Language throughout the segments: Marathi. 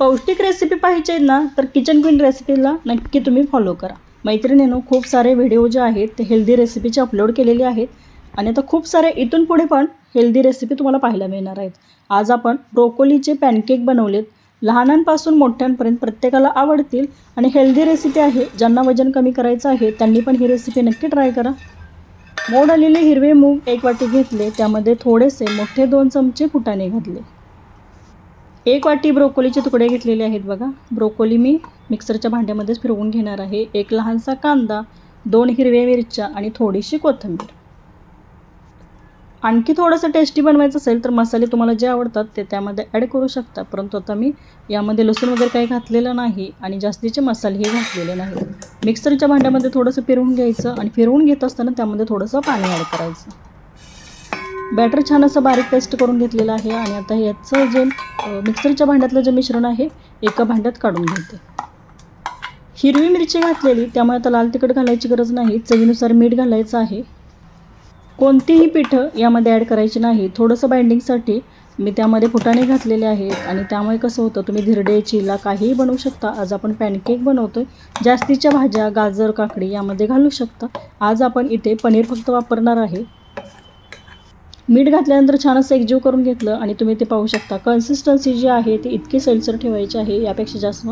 पौष्टिक रेसिपी पाहिजे ना तर किचन क्वीन रेसिपीला नक्की तुम्ही फॉलो करा. मैत्रिणीनं खूप सारे व्हिडिओ जे आहेत ते हेल्दी रेसिपीचे अपलोड केलेले आहेत. आणि आता खूप सारे इथून पुढे पण हेल्दी रेसिपी तुम्हाला पाहायला मिळणार आहेत. आज आपण ब्रोकोलीचे पॅनकेक बनवलेत. लहानांपासून मोठ्यांपर्यंत प्रत्येकाला आवडतील आणि हेल्दी रेसिपी आहे ज्यांना वजन कमी करायचं आहे त्यांनी पण ही रेसिपी नक्की ट्राय करा. मोड आलेले हिरवे मूग एक वाटी घेतले त्यामध्ये थोडेसे मोठे दोन चमचे फुटाणे घातले. एक वाटी ब्रोकोलीचे तुकडे घेतलेले आहेत बघा. ब्रोकोली मी मिक्सरच्या भांड्यामध्येच फिरवून घेणार आहे. एक लहानसा कांदा दोन हिरव्या मिरच्या आणि थोडीशी कोथिंबीर. आणखी थोडंसं टेस्टी बनवायचं असेल तर मसाले तुम्हाला जे आवडतात ते त्यामध्ये ॲड करू शकता. परंतु आता मी यामध्ये लसूण वगैरे काही घातलेलं नाही आणि जास्तीचे मसालेही घातलेले नाही मिक्सरच्या भांड्यामध्ये थोडंसं फिरवून घ्यायचं आणि फिरवून घेत असताना त्यामध्ये थोडंसं पाणी ॲड करायचं. बॅटर छान असं बारीक पेस्ट करून घेतलेलं आहे आणि आता याचं जे मिक्सरच्या भांड्यातलं जे मिश्रण आहे एका भांड्यात काढून घेते. हिरवी मिरची घातलेली त्यामुळे आता लाल तिखट घालायची गरज नाही चवीनुसार मीठ घालायचं आहे. कोणतीही पिठं यामध्ये ॲड करायची नाही थोडंसं बाइंडिंगसाठी मी त्यामध्ये फुटाणे घातलेले आहेत आणि त्यामुळे कसं होतं तुम्ही धिरडे चिला काहीही बनवू शकता. आज आपण पॅनकेक बनवतो आहे जास्तीच्या भाज्या गाजर काकडी यामध्ये घालू शकता. आज आपण इथे पनीर फक्त वापरणार आहे. मीठ घातल्यानंतर छान असं एकजीव करून घेतलं आणि तुम्ही ते पाहू शकता. कन्सिस्टन्सी जी आहे ती इतकी सैलसर ठेवायची आहे यापेक्षा जास्त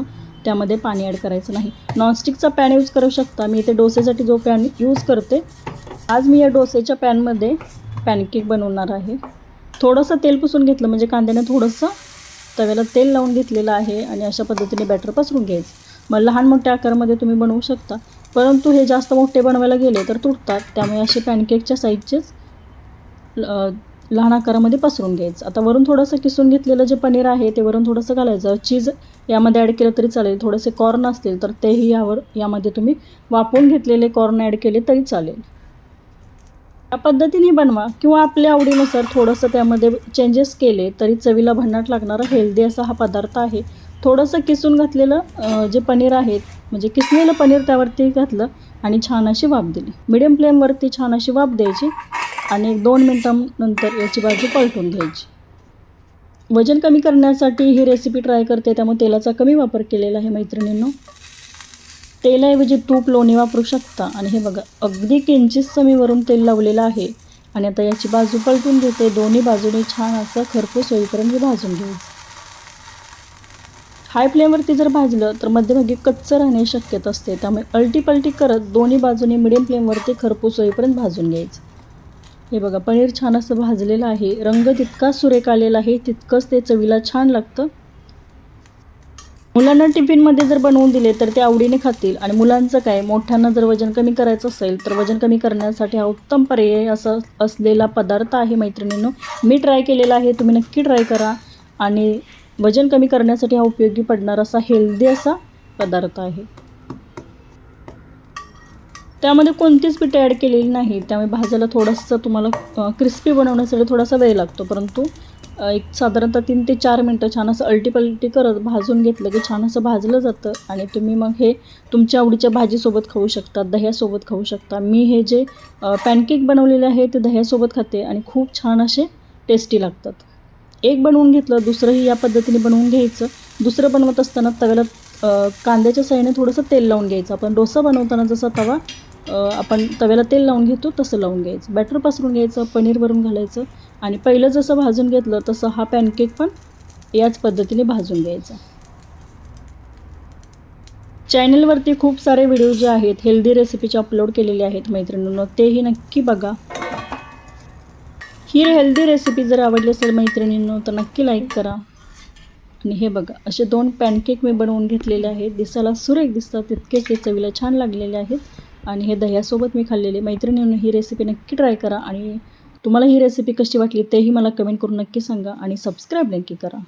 त्यामध्ये पाणी ॲड करायचं नाही. नॉनस्टिकचा पॅन यूज करू शकता. मी इथे डोसेसाठी जो पॅन यूज करते आज मी या डोसेच्या पॅनमध्ये पॅनकेक बनवणार आहे. थोडंसं तेल पुसून घेतलं म्हणजे कांद्याने थोडंसं तव्याला तेल लावून घेतलेलं आहे आणि अशा पद्धतीने बॅटर पसरून घ्यायचं. मग लहान मोठ्या आकारामध्ये तुम्ही बनवू शकता. परंतु हे जास्त मोठे बनवायला गेले तर तुटतात. त्यामुळे असे पॅनकेकच्या साईजचेच लहान आकारामध्ये पसरून घ्यायचं. आता वरून थोडंसं किसून घेतलेलं जे पनीर आहे ते वरून थोडंसं घालायचं. चीज यामध्ये ॲड केलं तरी चालेल. थोडेसे कॉर्न असतील तर तेही यावर यामध्ये तुम्ही वापरून घेतलेले कॉर्न ॲड केले तरी चालेल. या पद्धतीने बनवा किंवा आपल्या आवडीनुसार थोडंसं त्यामध्ये चेंजेस केले तरी चवीला भन्नाट लागणारा हेल्दी असा हा पदार्थ आहे. थोडंसं किसून घातलेलं जे पनीर आहे म्हणजे किसलेलं पनीर त्यावरती घातलं आणि छान अशी वाफ दिली. मिडियम फ्लेमवरती छान अशी वाफ द्यायची. आणि एक दोन मिनटानंतर याची बाजू पलटून घ्यायची. वजन कमी करण्यासाठी ही रेसिपी ट्राय करते त्यामुळे तेलाचा कमी वापर केलेला आहे मैत्रिणींनो. तेलाऐवजी तूप लोणी वापरू शकता. आणि हे बघा अगदी किंचित समीवरून तेल लावलेलं आहे. आणि आता याची बाजू पलटून घेते. दोन्ही बाजूने छान असं खरपूस होईपर्यंत हे भाजून घ्यायचं. हाय फ्लेमवरती जर भाजलं तर मध्यभागी कच्चं राहण्याची शक्यता असते. त्यामुळे अल्टीपल्टी करत दोन्ही बाजूने मिडियम फ्लेमवरती खरपूस होईपर्यंत भाजून घ्यायचं. हे बघा पनीर छान असं भाजलेलं आहे. रंग तितका सुरेख आलेला आहे तितकंच ते चवीला छान लागतं. मुलांना टिफिनमध्ये जर बनवून दिले तर ते आवडीने खातील. आणि मुलांचं काय मोठ्यांना जर वजन कमी करायचं असेल तर वजन कमी करण्यासाठी हा उत्तम पर्याय असा असलेला पदार्थ आहे मैत्रिणींनो. मी ट्राय केलेला आहे तुम्ही नक्की ट्राय करा. आणि वजन कमी करण्यासाठी हा उपयोगी पडणार असा हेल्दी असा पदार्थ आहे. त्यामध्ये कोणतीच पिठं ॲड केलेली नाही. त्यामुळे भाजायला थोडंसं तुम्हाला क्रिस्पी बनवण्यासाठी थोडासा वेळ लागतो. परंतु एक साधारणतः तीन ते चार मिनटं छान असं अल्टी करत भाजून घेतलं की छान असं भाजलं जातं. आणि तुम्ही मग हे तुमच्या आवडीच्या भाजीसोबत खाऊ शकता दह्यासोबत खाऊ शकता. मी हे जे पॅनकेक बनवलेले आहे ते दह्यासोबत खाते आणि खूप छान असे टेस्टी लागतात. एक बनवून घेतलं दुसरंही या पद्धतीने बनवून घ्यायचं. दुसरं बनवत असताना तव्याला कांद्याच्या साईने थोडंसं तेल लावून घ्यायचं. आपण डोसा बनवताना जसा तवा आपण तव्याला तेल लावून घेतो तसं लावून घ्यायचं. बॅटर पसरून घ्यायचं पनीर भरून घालायचं आणि पहिलं जसं भाजून घेतलं तसं हा पॅनकेक पण याच पद्धतीने भाजून घ्यायचा. चॅनलवरती खूप सारे व्हिडिओ जे आहेत हेल्दी रेसिपीचे अपलोड केलेले आहेत मैत्रिणींनो तेही नक्की बघा. ही हेल्दी रेसिपी जर आवडली असेल मैत्रिणींनो तर नक्की लाईक करा. आणि हे बघा असे दोन पॅनकेक मी बनवून घेतलेले आहेत. दिसायला सुरेख दिसतात तितकेच ते चवीला छान लागलेले आहेत. आणि हे दह्यासोबत मी खाल्लेले. मैत्रिणींनो ही रेसिपी नक्की ट्राय करा आणि तुम्हाला ही रेसिपी कशी वाटली तेही मला कमेंट करून नक्की सांगा आणि सबस्क्राईब नक्की करा.